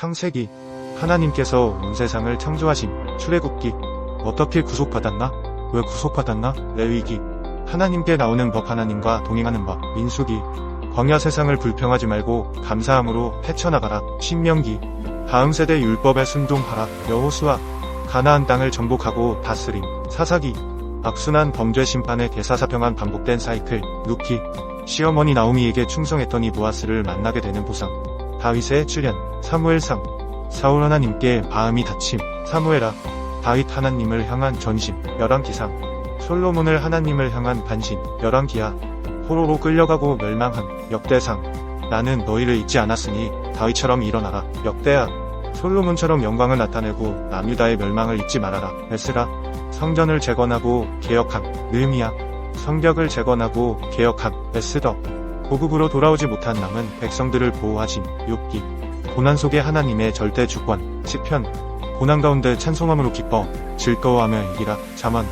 창세기. 하나님께서 온 세상을 창조하신 출애굽기. 어떻게 구속받았나? 왜 구속받았나? 레위기. 하나님께 나오는 법 하나님과 동행하는 법. 민수기. 광야 세상을 불평하지 말고 감사함으로 헤쳐나가라. 신명기. 다음 세대 율법에 순종하라. 여호수아. 가나안 땅을 정복하고 다스림. 사사기. 악순환 범죄 심판의 대사사평한 반복된 사이클. 루키. 시어머니 나오미에게 충성했더니 보아스를 만나게 되는 보상 다윗의 출현 사무엘상. 사울 하나님께 마음이 다침 사무엘아 다윗 하나님을 향한 전심 열왕기상. 솔로몬을 하나님을 향한 반신 열왕기하. 포로로 끌려가고 멸망한 역대상. 나는 너희를 잊지 않았으니 다윗처럼 일어나라. 역대하. 솔로몬처럼 영광을 나타내고 남유다의 멸망을 잊지 말아라. 에스라. 성전을 재건하고 개혁함. 느미야. 성벽을 재건하고 개혁함. 에스더 고국으로 돌아오지 못한 남은 백성들을 보호하심 욥기. 고난 속에 하나님의 절대 주권 시편. 고난 가운데 찬송함으로 기뻐 즐거워하며 이기라. 자만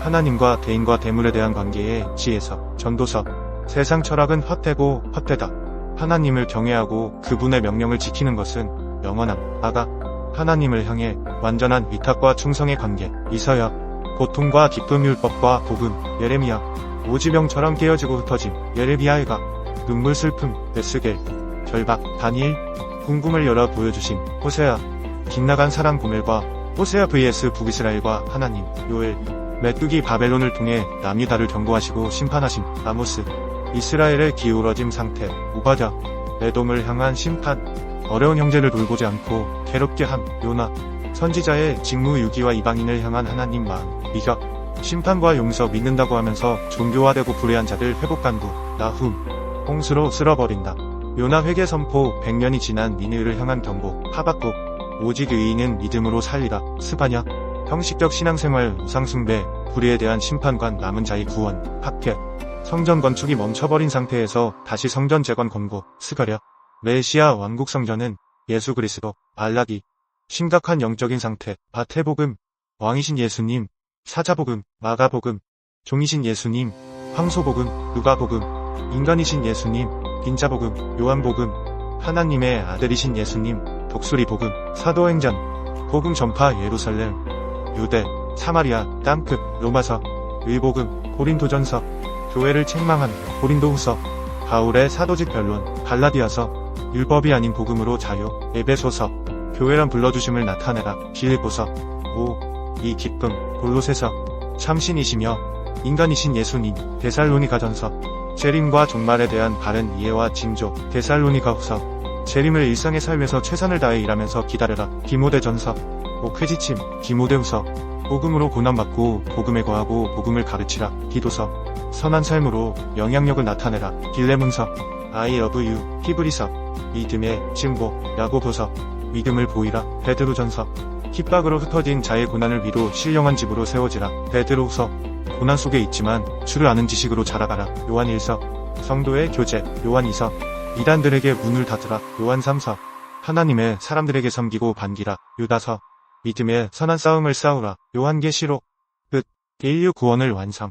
하나님과 대인과 대물에 대한 관계의 지혜서 전도서. 세상 철학은 헛되고 헛되다. 하나님을 경외하고 그분의 명령을 지키는 것은 영원함. 아가. 하나님을 향해 완전한 위탁과 충성의 관계. 이서야. 고통과 기쁨 율법과 복음. 예레미야. 오지병처럼 깨어지고 흩어짐. 예레미야의가 눈물 슬픔 베스겔 절박 다니엘 궁금을 열어 보여주심 호세아 빗나간 사랑 고멜과 호세아 vs 북이스라엘과 하나님 요엘 메뚜기 바벨론을 통해 남유다를 경고하시고 심판하심 아모스 이스라엘의 기울어짐 상태 오바자 에돔을 향한 심판 어려운 형제를 돌보지 않고 괴롭게 함 요나 선지자의 직무 유기와 이방인을 향한 하나님 마음 미각 심판과 용서 믿는다고 하면서 종교화되고 불의한 자들 회복 간구 나훔 홍수로 쓸어버린다. 요나 회개 선포 100년이 지난 니느를 향한 경고. 하박국. 오직 의인은 믿음으로 살리라. 스바냐. 형식적 신앙생활 우상숭배 불의에 대한 심판관 남은 자의 구원. 학계 성전 건축이 멈춰버린 상태에서 다시 성전 재건 권고. 스가랴. 메시아 왕국 성전은 예수 그리스도 알라기 심각한 영적인 상태. 바테복음. 왕이신 예수님. 사자복음. 마가복음. 종이신 예수님. 황소복음. 누가복음 인간이신 예수님 빈자복음 요한복음 하나님의 아들이신 예수님 독수리복음 사도행전 복음 전파 예루살렘 유대 사마리아 땅끝 로마서 의복음 고린도전서 교회를 책망한 고린도후서 바울의 사도직 변론 갈라디아서 율법이 아닌 복음으로 자유 에베소서 교회란 불러주심을 나타내라 빌보서 5. 이 기쁨 골로새서 참신이시며 인간이신 예수님 데살로니가전서 재림과 종말에 대한 바른 이해와 징조 데살로니가 후서. 재림을 일상의 삶에서 최선을 다해 일하면서 기다려라. 디모데 전서. 옥회지침 디모데 후서. 복음으로 고난받고 복음에 거하고 복음을 가르치라. 기도서. 선한 삶으로 영향력을 나타내라. 빌레문서. I love you. 히브리서. 믿음의 증보 야고보서. 믿음을 보이라. 베드로전서. 핍박으로 흩어진 자의 고난을 위로 신령한 집으로 세워지라. 베드로후서 고난 속에 있지만 주를 아는 지식으로 자라가라. 요한 1서. 성도의 교제. 요한 2서. 이단들에게 문을 닫으라. 요한 3서. 하나님의 사람들에게 섬기고 반기라. 유다서. 믿음의 선한 싸움을 싸우라. 요한계시록. 끝 인류 구원을 완성